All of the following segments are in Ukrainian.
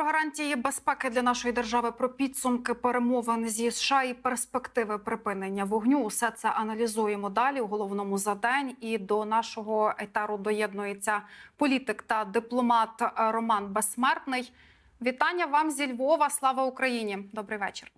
Про гарантії безпеки для нашої держави, про підсумки перемовин зі США і перспективи припинення вогню. Усе це аналізуємо далі у головному за день. І до нашого етеру доєднується політик та дипломат Роман Безсмертний. Вітання вам зі Львова. Слава Україні! Добрий вечір.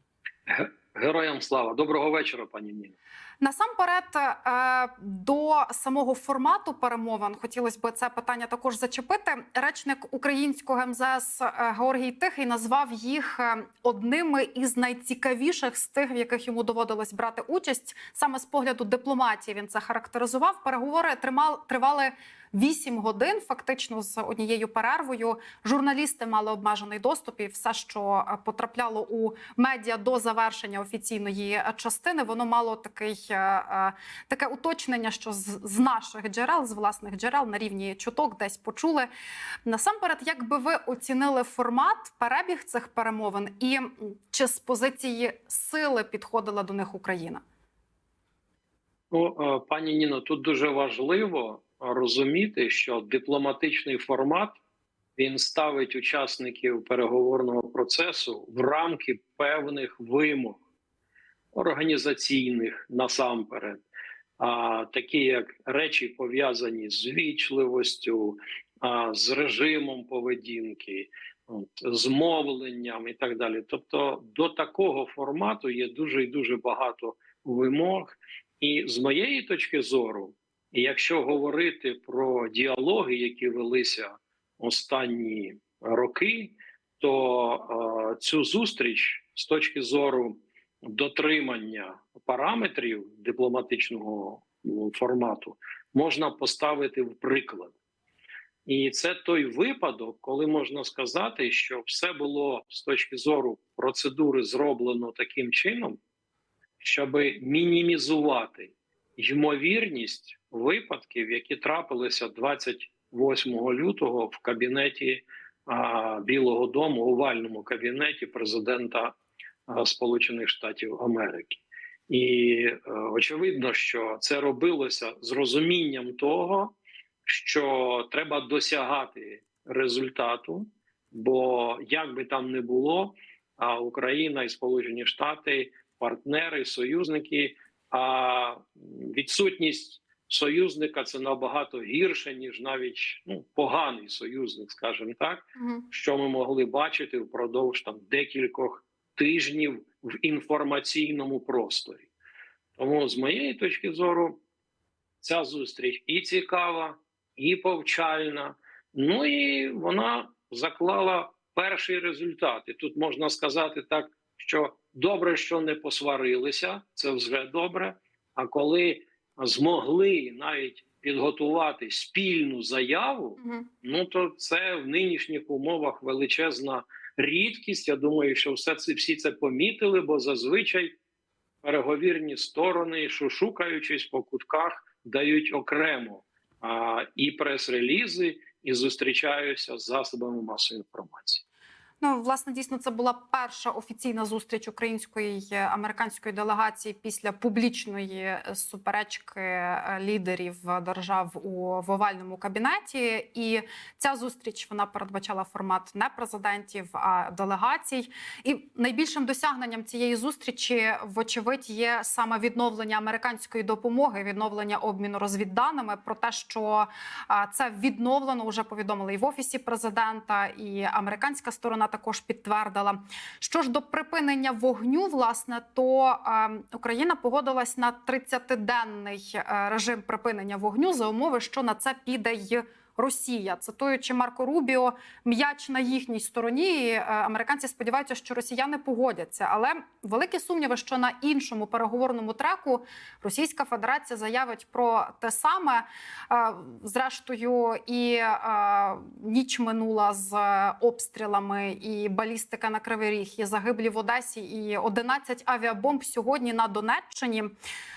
Героям слава. Доброго вечора, пані Ніно. Насамперед, е, до самого формату перемовин хотілося б це питання також зачепити. Речник українського МЗС е, Георгій Тихий назвав їх е, одними із найцікавіших з тих, в яких йому доводилось брати участь. Саме з погляду дипломатії він це характеризував. Переговори тримали Вісім годин. Фактично, з однією перервою журналісти мали обмежений доступ і все, що е, потрапляло у медіа до завершення офіційної е, частини, воно мало такий е, таке уточнення, що з наших джерел, з власних джерел на рівні чуток, десь почули. Насамперед, як би ви оцінили формат перебіг цих перемовин, і чи з позиції сили підходила до них Україна? Ну, пані Ніно, тут дуже важливо розуміти, що дипломатичний формат він ставить учасників переговорного процесу в рамки певних вимог організаційних насамперед, а такі як речі пов'язані з вічливостю, з режимом поведінки, з мовленням і так далі. Тобто, до такого формату є дуже і дуже багато вимог. І з моєї точки зору, якщо говорити про діалоги, які велися останні роки, то е, цю зустріч з точки зору дотримання параметрів дипломатичного ну, формату можна поставити в приклад. І це той випадок, коли можна сказати, що все було з точки зору процедури зроблено таким чином, щоб мінімізувати ймовірність випадків, які трапилися 28 лютого в кабінеті Білого Дому, овальному кабінеті президента Сполучених Штатів Америки. І е, очевидно, що це робилося з розумінням того, що треба досягати результату, бо як би там не було, а Україна і Сполучені Штати партнери, союзники. А відсутність союзника це набагато гірше, ніж навіть ну, поганий союзник, скажімо так, Угу. що ми могли бачити впродовж там декількох тижнів в інформаційному просторі. Тому, з моєї точки зору, ця зустріч і цікава, і повчальна. Ну і вона заклала перший результат. І тут можна сказати так, що добре, що не посварилися, це вже добре. А коли змогли навіть підготувати спільну заяву, Угу. ну то це в нинішніх умовах величезна рідкість. Я думаю, що все це всі це помітили, бо зазвичай переговірні сторони, шушукаючись по кутках, дають окремо а, і прес-релізи, і зустрічаються з засобами масової інформації. Ну, власне, дійсно, це була перша офіційна зустріч української американської делегації після публічної е, суперечки е, лідерів держав у в овальному кабінеті. І ця зустріч вона передбачала формат не президентів, а делегацій. І найбільшим досягненням цієї зустрічі, вочевидь, є саме відновлення американської допомоги, відновлення обміну розвідданими про те, що це відновлено вже повідомили і в офісі президента, і американська сторона також підтвердила. Що ж до припинення вогню, власне, то е, Україна погодилась на 30-денний е, режим припинення вогню за умови, що на це піде й Росія, цитуючи Марко Рубіо, м'яч на їхній стороні. І, е, Американці сподіваються, що росіяни погодяться, але великі сумніви, що на іншому переговорному треку Російська Федерація заявить про те саме. Е, Зрештою, і е, ніч минула з обстрілами, і балістика на Кривий Ріг, і загиблі в Одесі, і 11 авіабомб сьогодні на Донеччині.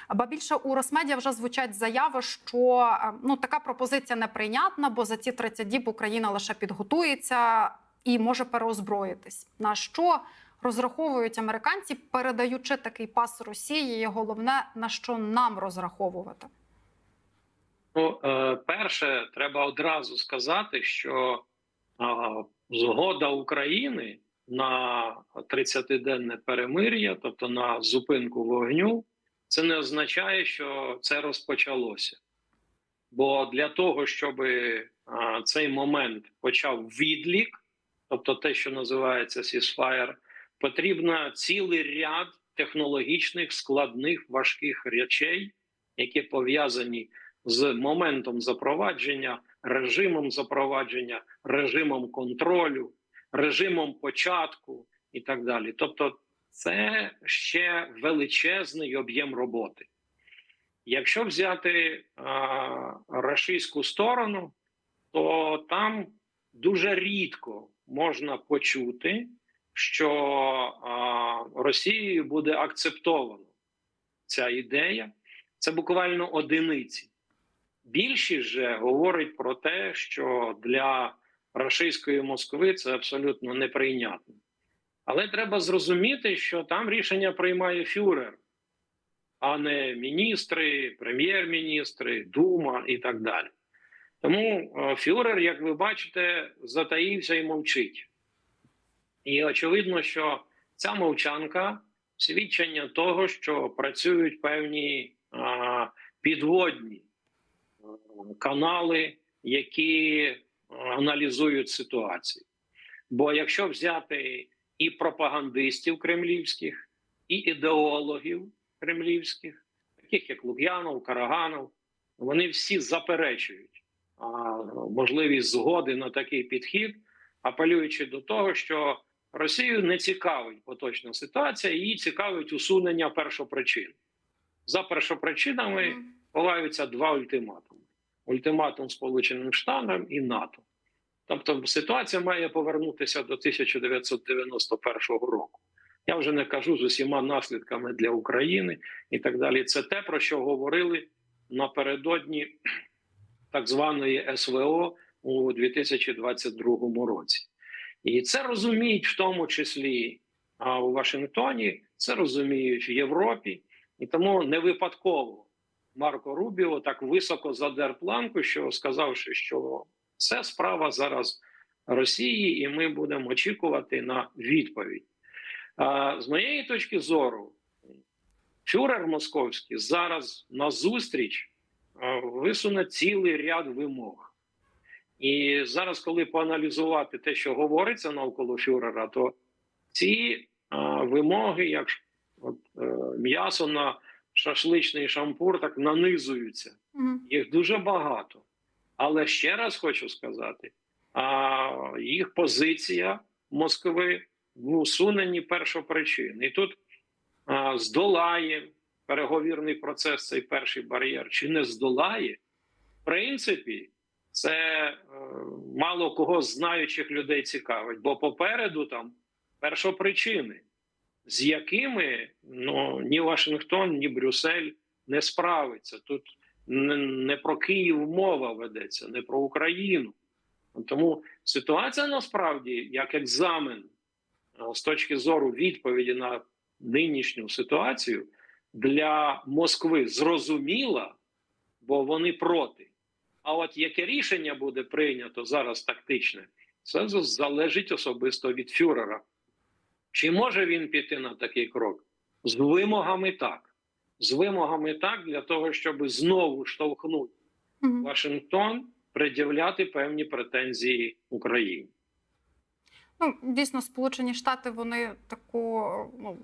Ба більше у Росмедіа вже звучать заяви, що ну така пропозиція неприйнятна, бо за ці 30 діб Україна лише підготується і може переозброїтись. На що розраховують американці, передаючи такий пас Росії, і головне на що нам розраховувати. Ну, е, перше, треба одразу сказати, що згода України на 30-денне перемир'я, тобто на зупинку вогню, це не означає, що це розпочалося. Бо для того, щоб а, цей момент почав відлік, тобто те, що називається ceasefire, потрібно цілий ряд технологічних складних важких речей, які пов'язані з моментом запровадження, режимом запровадження, режимом контролю, режимом початку і так далі. Тобто, це ще величезний об'єм роботи. Якщо взяти рашистську сторону, то там дуже рідко можна почути, що Росією буде акцептовано ця ідея. Це буквально одиниці. Більшість же говорить про те, що для рашистської Москви це абсолютно неприйнятно. Але треба зрозуміти, що там рішення приймає фюрер, а не міністри, прем'єр-міністри, дума і так далі. Тому е, фюрер, як ви бачите, затаївся і мовчить. І очевидно, що ця мовчанка свідчення того, що працюють певні підводні канали, які аналізують ситуацію. Бо якщо взяти і пропагандистів кремлівських, і ідеологів кремлівських, таких як Лук'янов, Караганов, вони всі заперечують а, можливість згоди на такий підхід, апелюючи до того, що Росію не цікавить поточна ситуація, її цікавить усунення першопричин. За першопричинами ховаються два ультиматуми: ультиматум Сполученим Штатам і НАТО. Тобто ситуація має повернутися до 1991 року. Я вже не кажу з усіма наслідками для України і так далі. Це те, про що говорили напередодні так званої СВО у 2022 році. І це розуміють в тому числі а, у Вашингтоні, це розуміють в Європі, і тому не випадково Марко Рубіо так високо задер планку, що сказавши, що це справа зараз Росії, і ми будемо очікувати на відповідь. А, з моєї точки зору, фюрер московський зараз на зустріч висуне цілий ряд вимог. І зараз, коли поаналізувати те, що говориться навколо фюрера, то ці а, вимоги, як от, е, м'ясо на шашличний шампур, так нанизуються. Їх дуже багато. Але ще раз хочу сказати: а, їх позиція Москви в усуненні першопричин. І тут а, здолає переговірний процес цей перший бар'єр, чи не здолає, в принципі, це е, мало кого знаючих людей цікавить, бо попереду там першопричини, з якими ну, ні Вашингтон, ні Брюссель не справиться. Тут не, про Київ мова ведеться, не про Україну. Тому ситуація насправді як екзамен з точки зору відповіді на нинішню ситуацію для Москви зрозуміла, бо вони проти. А от яке рішення буде прийнято зараз тактичне, це залежить особисто від фюрера. Чи може він піти на такий крок? З вимогами так. З вимогами так для того, щоб знову штовхнути. Вашингтон пред'являти певні претензії Україні. Ну, дійсно, Сполучені Штати вони таку ну,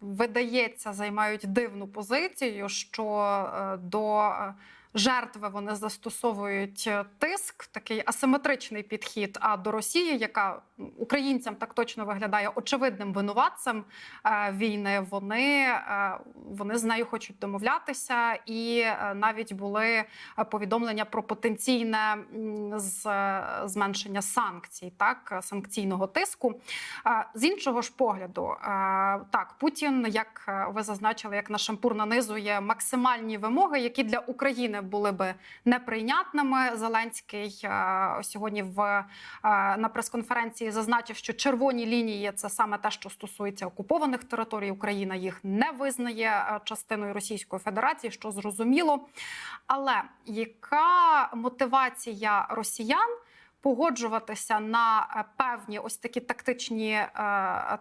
видається, займають дивну позицію, що е, до е, жертви вони застосовують е, тиск, такий асиметричний підхід. А до Росії, яка українцям так точно виглядає очевидним винуватцем е, війни, вони, е, вони з нею хочуть домовлятися, і навіть були повідомлення про потенційне з- зменшення санкцій, так санкційного тиску. З іншого ж погляду, так Путін, як ви зазначили, як на шампур нанизує максимальні вимоги, які для України були би неприйнятними. Зеленський е, сьогодні в е, на прес-конференції зазначив, що червоні лінії це саме те, що стосується окупованих територій. Україна їх не визнає е, частиною Російської Федерації, що зрозуміло. Але яка мотивація росіян погоджуватися на певні ось такі тактичні,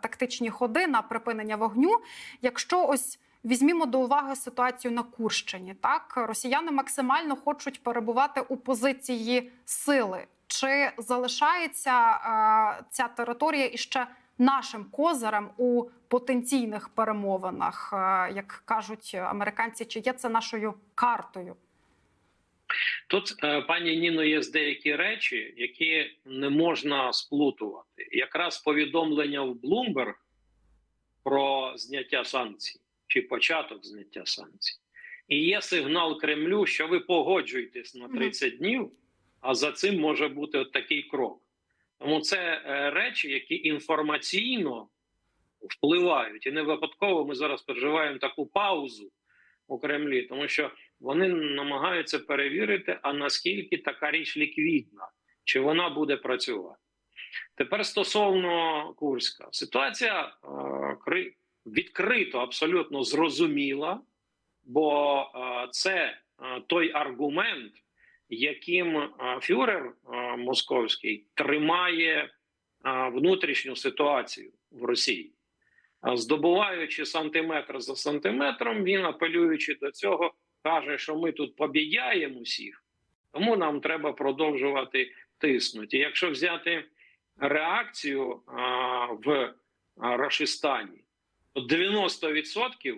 тактичні ходи на припинення вогню, якщо ось. Візьмімо до уваги ситуацію на Курщині. Так росіяни максимально хочуть перебувати у позиції сили. Чи залишається е, ця територія іще нашим козирем у потенційних перемовинах, е, як кажуть американці, чи є це нашою картою? Тут, е, пані Ніно, є деякі речі, які не можна сплутувати. Якраз повідомлення в Bloomberg про зняття санкцій чи початок зняття санкцій, і є сигнал Кремлю, що ви погоджуєтесь на 30 днів, а за цим може бути от такий крок. Тому це е, речі, які інформаційно впливають, і не випадково ми зараз переживаємо таку паузу у Кремлі, тому що вони намагаються перевірити, а наскільки така річ ліквідна, чи вона буде працювати. Тепер стосовно Курська, ситуація е, відкрито абсолютно зрозуміла, бо е, це е, той аргумент, яким е, фюрер московський тримає внутрішню ситуацію в Росії. Здобуваючи сантиметр за сантиметром, він апелюючи до цього, каже, що ми тут побіяємо усіх, тому нам треба продовжувати тиснути. Якщо взяти реакцію а, в Рашистані, 90%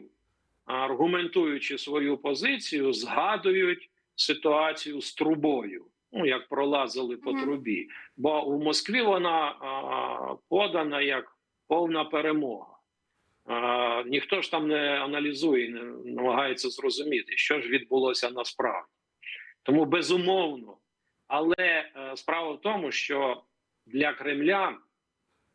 аргументуючи свою позицію, згадують ситуацію з трубою. Ну, як пролазили по трубі, бо у Москві вона а, подана як повна перемога. А, ніхто ж там не аналізує, не намагається зрозуміти, що ж відбулося насправді. Тому безумовно. Але е, справа в тому, що для Кремля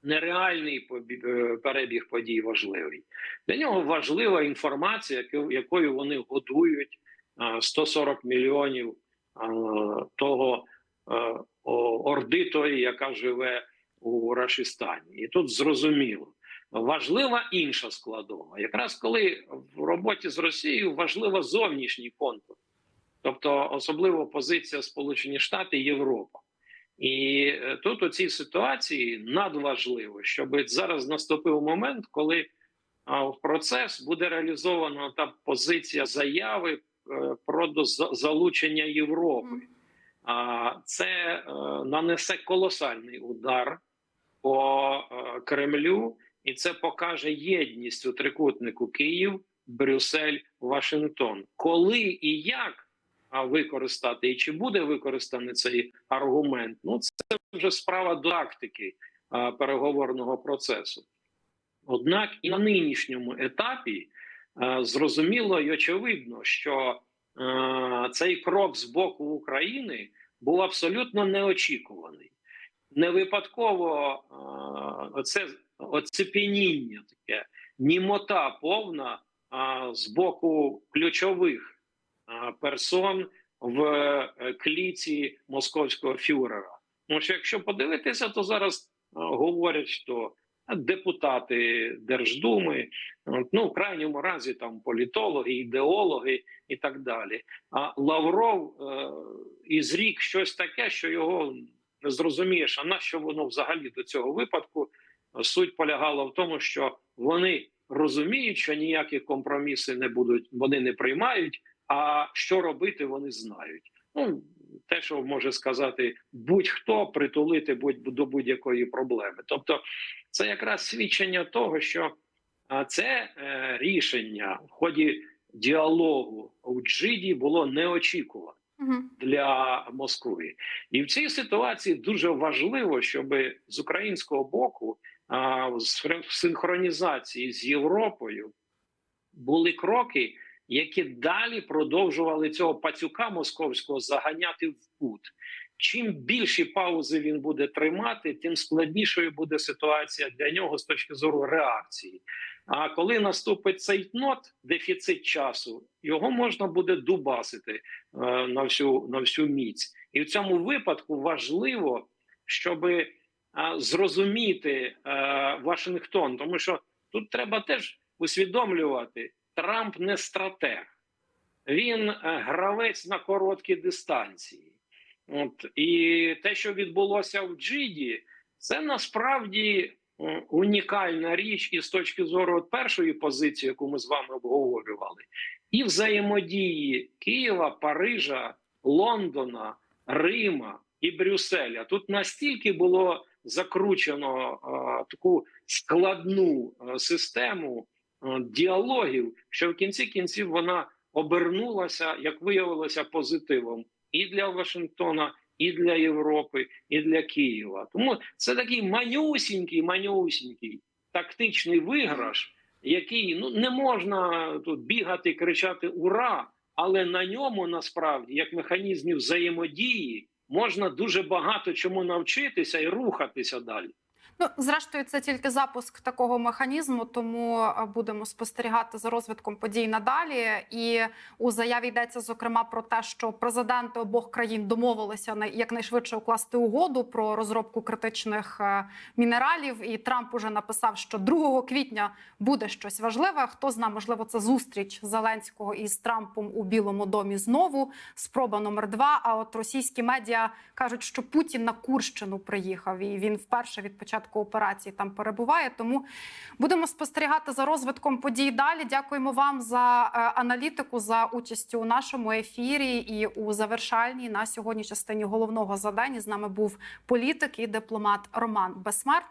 нереальний е, перебіг подій важливий. Для нього важлива інформація, якою вони годують е, 140 мільйонів е, того е, орди тої, яка живе у Рашистані. І тут зрозуміло. Важлива інша складова. Якраз коли в роботі з Росією важлива зовнішній контур, тобто особливо позиція Сполучені Штати і Європа. І е, тут у цій ситуації надважливо, щоб зараз наступив момент, коли в процес буде реалізована та позиція заяви е, про залучення Європи. А це е, нанесе колосальний удар по Кремлю, і це покаже єдність у трикутнику Київ, Брюссель, Вашингтон. Коли і як використати, і чи буде використаний цей аргумент? Ну це вже справа тактики переговорного процесу. Однак і на нинішньому етапі зрозуміло і очевидно, що цей крок з боку України був абсолютно неочікуваний. Не випадково оце оцепеніння таке, німота повна з боку ключових персон в е, кліці московського фюрера. Тому що якщо подивитися, то зараз е, говорять, що депутати Держдуми, ну в крайньому разі там політологи, ідеологи і так далі. А Лавров е, ізрік щось таке, що його не зрозумієш. А на що воно взагалі до цього випадку? Суть полягала в тому, що вони розуміють, що ніякі компроміси не будуть, вони не приймають. А що робити, вони знають. Ну те, що може сказати будь-хто притулити будь до будь-якої проблеми. Тобто, це якраз свідчення того, що це е, рішення в ході діалогу у Джиді було неочікуване Мгм. для Москви. І в цій ситуації дуже важливо, щоб з українського боку а, в синхронізації з Європою були кроки, які далі продовжували цього пацюка московського заганяти в кут. Чим більші паузи він буде тримати, тим складнішою буде ситуація для нього з точки зору реакції. А коли наступить цей нот, дефіцит часу, його можна буде дубасити е, на всю на всю міць, і в цьому випадку важливо, щоб зрозуміти е, Вашингтон, тому що тут треба теж усвідомлювати, Трамп не стратег, він е, гравець на короткі дистанції. От і те, що відбулося в Джиді, це насправді унікальна річ і з точки зору от першої позиції, яку ми з вами обговорювали, і взаємодії Києва, Парижа, Лондона, Рима і Брюсселя. Тут настільки було закручено а, таку складну систему діалогів, що в кінці кінців вона обернулася, як виявилося, позитивом і для Вашингтона, і для Європи, і для Києва. Тому це такий манюсінький, манюсінький тактичний виграш, який ну не можна тут бігати кричати Ура! Але на ньому насправді, як механізмі взаємодії, можна дуже багато чому навчитися і рухатися далі. Ну, зрештою, це тільки запуск такого механізму, тому е, будемо спостерігати за розвитком подій надалі. І у заяві йдеться зокрема про те, що президенти обох країн домовилися на якнайшвидше укласти угоду про розробку критичних е, мінералів. І Трамп уже написав, що 2 квітня буде щось важливе. Хто зна, можливо, це зустріч Зеленського із Трампом у Білому домі знову. Спроба номер два. А от російські медіа кажуть, що Путін на Курщину приїхав, і він вперше від початку операції там перебуває. Тому будемо спостерігати за розвитком подій далі. Дякуємо вам за е, аналітику, за участь у нашому ефірі і у завершальній на сьогодні частині головного задання. З нами був політик і дипломат Роман Безсмертний.